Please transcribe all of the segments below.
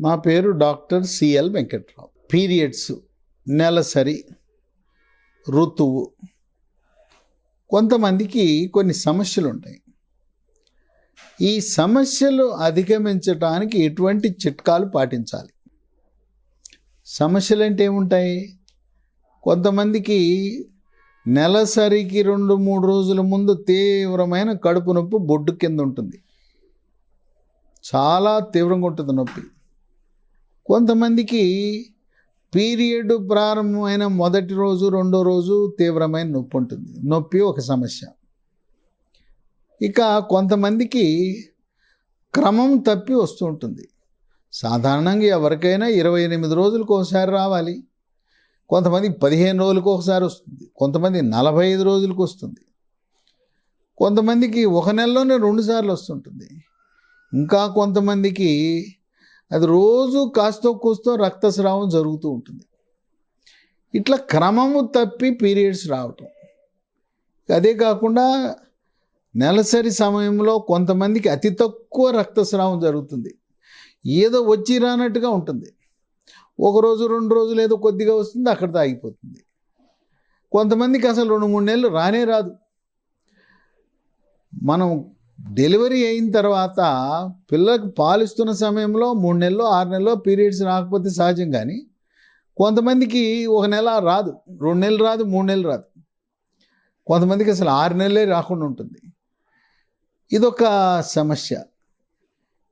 నా పేరు doctor CL Venkatrao. Periods నెలసరి ఋతువు. కొంతమందికి కొన్ని సమస్యలు ఉంటాయి ఈ సమస్యలు అధిగమించడానికి ఎటువంటి చిట్కాలు పాటించాలి? సమస్యలు అంటే ఏముంటాయి? కొంతమందికి నెలసరికి రెండు మూడు రోజుల ముందు తీవ్రమైన కడుపు నొప్పి బొడ్డు కింద ఉంటుంది చాలా తీవ్రంగా ఉంటుంది నొప్పి. కొంతమందికి పీరియడ్ ప్రారంభమైన మొదటి రోజు రెండో రోజు తీవ్రమైన నొప్పి ఉంటుంది. నొప్పి ఒక సమస్య. ఇక కొంతమందికి క్రమం తప్పి వస్తూ ఉంటుంది. సాధారణంగా ఎవరికైనా ఇరవై ఎనిమిది రోజులకు ఒకసారి రావాలి. కొంతమంది పదిహేను రోజులకు ఒకసారి వస్తుంది. కొంతమంది నలభై ఐదు రోజులకు వస్తుంది. కొంతమందికి ఒక నెలలోనే రెండుసార్లు వస్తుంటుంది. ఇంకా కొంతమందికి అది రోజు కాస్తో కూస్తో రక్తస్రావం జరుగుతూ ఉంటుంది. ఇట్లా క్రమము తప్పి పీరియడ్స్ రావటం. అదే కాకుండా నెలసరి సమయంలో కొంతమందికి అతి తక్కువ రక్తస్రావం జరుగుతుంది. ఏదో వచ్చి రానట్టుగా ఉంటుంది. ఒక రోజు రెండు రోజులు ఏదో కొద్దిగా వస్తుంది అక్కడితో ఆగిపోతుంది కొంతమందికి అసలు రెండు మూడు నెలలు రానే రాదు. మనం డెలివరీ అయిన తర్వాత పిల్లలకు పాలిస్తున్న సమయంలో మూడు నెలలు ఆరు నెలలో పీరియడ్స్ రాకపోతే సహజం కానీ కొంతమందికి ఒక నెల రాదు. రెండు నెలలు రాదు మూడు నెలలు రాదు. కొంతమందికి అసలు ఆరు నెలలే రాకుండా ఉంటుంది. ఇదొక సమస్య.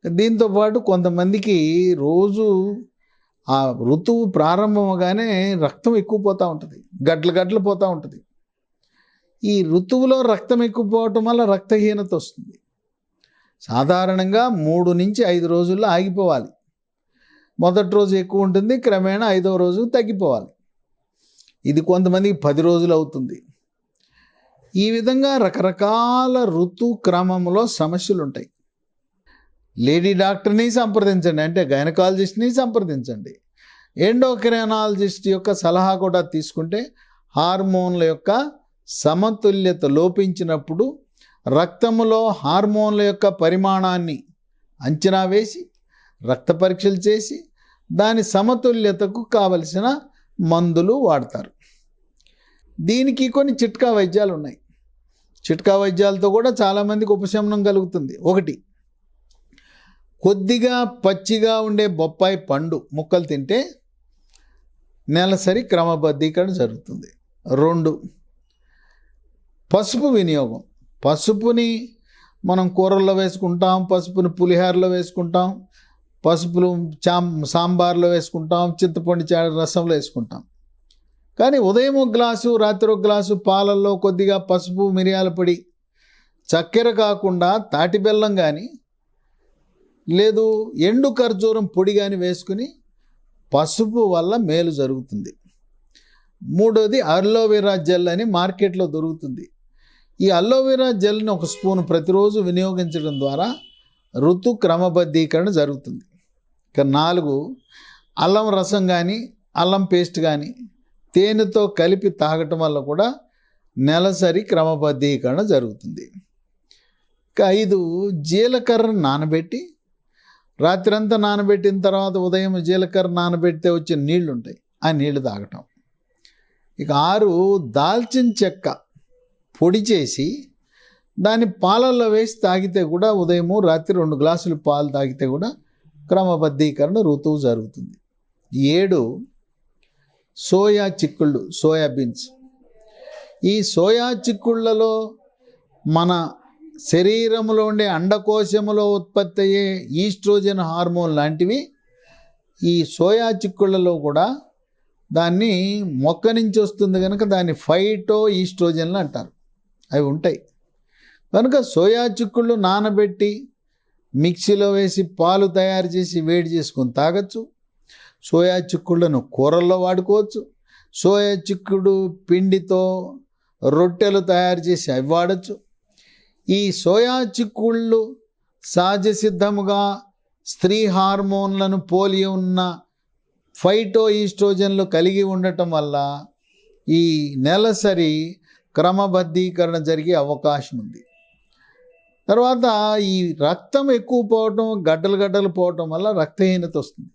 దీంతో పాటు కొంతమందికి రోజు ఆ ఋతువు ప్రారంభమగానే రక్తం ఎక్కువ పోతూ ఉంటుంది. గడ్లు గడ్డలు పోతూ ఉంటుంది. ఈ ఋతువులో రక్తం ఎక్కుపోవటం వల్ల రక్తహీనత వస్తుంది. సాధారణంగా మూడు నుంచి ఐదు రోజుల్లో ఆగిపోవాలి. మొదటి రోజు ఎక్కువ ఉంటుంది క్రమేణా ఐదవ రోజు తగ్గిపోవాలి. ఇది కొంతమందికి పది రోజులు అవుతుంది. ఈ విధంగా రకరకాల ఋతు క్రమంలో సమస్యలు ఉంటాయి లేడీ డాక్టర్ని సంప్రదించండి అంటే గైనకాలజిస్ట్ని సంప్రదించండి. ఎండోక్రైనాలజిస్ట్ యొక్క సలహా కూడా తీసుకుంటే హార్మోన్ల యొక్క సమతుల్యత లోపించినప్పుడు రక్తములో హార్మోన్ల యొక్క పరిమాణాన్ని అంచనా వేసి రక్త పరీక్షలు చేసి దాని సమతుల్యతకు కావలసిన మందులు వాడతారు. దీనికి కొన్ని చిట్కా వైద్యాలు ఉన్నాయి. చిట్కా వైద్యాలతో కూడా చాలామందికి ఉపశమనం కలుగుతుంది. ఒకటి కొద్దిగా పచ్చిగా ఉండే బొప్పాయి పండు ముక్కలు తింటే నెలసరి క్రమబద్ధీకరణ జరుగుతుంది. రెండు పసుపు వినియోగం. పసుపుని మనం కూరల్లో వేసుకుంటాం పసుపుని పులిహోరలో వేసుకుంటాం పసుపులు చాం సాంబార్లో వేసుకుంటాం చింతపండు చా రసంలో వేసుకుంటాం. కానీ ఉదయం ఒక గ్లాసు రాత్రి ఒక గ్లాసు పాలల్లో కొద్దిగా పసుపు మిరియాల పొడి చక్కెర కాకుండా తాటి బెల్లం కానీ లేదు ఎండు ఖర్జూరం పొడి కానీ వేసుకుని పసుపు వల్ల మేలు జరుగుతుంది. మూడోది అలోవెరా జెల్ అని మార్కెట్లో దొరుకుతుంది. ఈ అలోవెరా జెల్ని ఒక స్పూన్ ప్రతిరోజు వినియోగించడం ద్వారా ఋతు క్రమబద్ధీకరణ జరుగుతుంది. ఇక నాలుగు అల్లం రసం కానీ అల్లం పేస్ట్ కానీ తేనెతో కలిపి తాగటం వల్ల కూడా నెలసరి క్రమబద్ధీకరణ జరుగుతుంది. ఇక ఐదు జీలకర్ర నానబెట్టి రాత్రంతా నానబెట్టిన తర్వాత ఉదయం జీలకర్ర నానబెడితే వచ్చే నీళ్ళు ఉంటాయి ఆ నీళ్ళు తాగటం. ఇక ఆరు దాల్చిన చెక్క పొడి చేసి దాన్ని పాలల్లో వేసి తాగితే కూడా ఉదయము రాత్రి రెండు గ్లాసులు పాలు తాగితే కూడా క్రమబద్ధీకరణ ఋతువు జరుగుతుంది. ఏడు సోయా చిక్కుళ్ళు సోయాబీన్స్ ఈ సోయా చిక్కుళ్ళలో మన శరీరంలో ఉండే అండకోశములో ఉత్పత్తి అయ్యే ఈస్ట్రోజన్ హార్మోన్ లాంటివి ఈ సోయా చిక్కుళ్ళలో కూడా దాన్ని మొక్క నుంచి వస్తుంది కనుక దాన్ని ఫైటో ఈస్ట్రోజన్లు అంటారు. అవి ఉంటాయి. కనుక సోయా చిక్కుళ్ళు నానబెట్టి మిక్సీలో వేసి పాలు తయారు చేసి వేడి చేసుకొని తాగొచ్చు. సోయా చిక్కుళ్ళను కూరల్లో వాడుకోవచ్చు. సోయా చిక్కుడు పిండితో రొట్టెలు తయారు చేసి అవి వాడచ్చు. ఈ సోయా చిక్కుళ్ళు సహజ సిద్ధముగా స్త్రీ హార్మోన్లను పోలి ఉన్న ఫైటో ఈస్ట్రోజన్లు కలిగి ఉండటం వల్ల ఈ నెలసరి క్రమబద్ధీకరణ జరిగే అవకాశం ఉంది. తర్వాత ఈ రక్తం ఎక్కువ పోవటం గడ్డలు గడ్డలు పోవటం వల్ల రక్తహీనత వస్తుంది.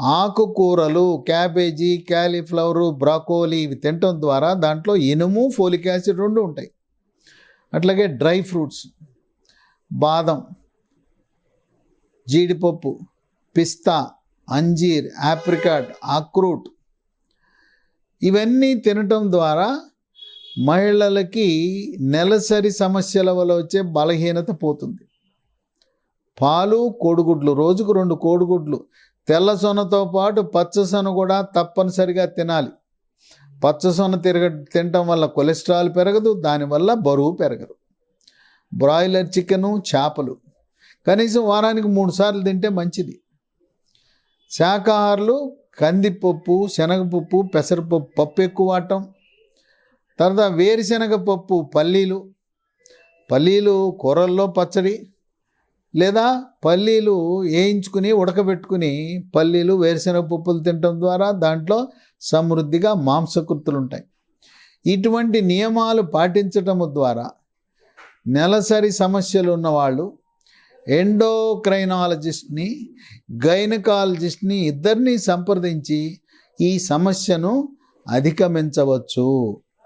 ఆకుకూరలు క్యాబేజీ క్యాలీఫ్లవరు బ్రాకోలీ ఇవి తినటం ద్వారా దాంట్లో ఇనుము ఫోలిక్ యాసిడ్ రెండు ఉంటాయి. అట్లాగే డ్రై ఫ్రూట్స్ బాదం జీడిపప్పు పిస్తా అంజీర్ ఆప్రికాట్ అక్రూట్ ఇవన్నీ తినటం ద్వారా మహిళలకి నెలసరి సమస్యల వల్ల వచ్చే బలహీనత పోతుంది. పాలు కోడిగుడ్లు రోజుకు రెండు కోడిగుడ్లు తెల్ల సొనతో పాటు పచ్చసొన కూడా తప్పనిసరిగా తినాలి. పచ్చసొన తిరగ తినటం వల్ల కొలెస్ట్రాల్ పెరగదు దానివల్ల బరువు పెరగదు. బ్రాయిలర్ చికెను చేపలు. కనీసం వారానికి మూడు సార్లు తింటే మంచిది. శాకాహారులు కందిపప్పు శనగపప్పు పెసరపప్పు పప్పు ఎక్కువ వాడటం. తర్వాత వేరుశనగ పప్పు పల్లీలు. పల్లీలు కూరల్లో పచ్చడి. లేదా పల్లీలు వేయించుకుని ఉడకబెట్టుకుని పల్లీలు వేరుశనగ పప్పులు తినటం ద్వారా దాంట్లో సమృద్ధిగా మాంసకృతులు ఉంటాయి ఇటువంటి నియమాలు పాటించటం ద్వారా నెలసరి సమస్యలు ఉన్నవాళ్ళు ఎండోక్రైనాలజిస్ట్ని గైనకాలజిస్ట్ని ఇద్దరిని సంప్రదించి ఈ సమస్యను అధిగమించవచ్చు.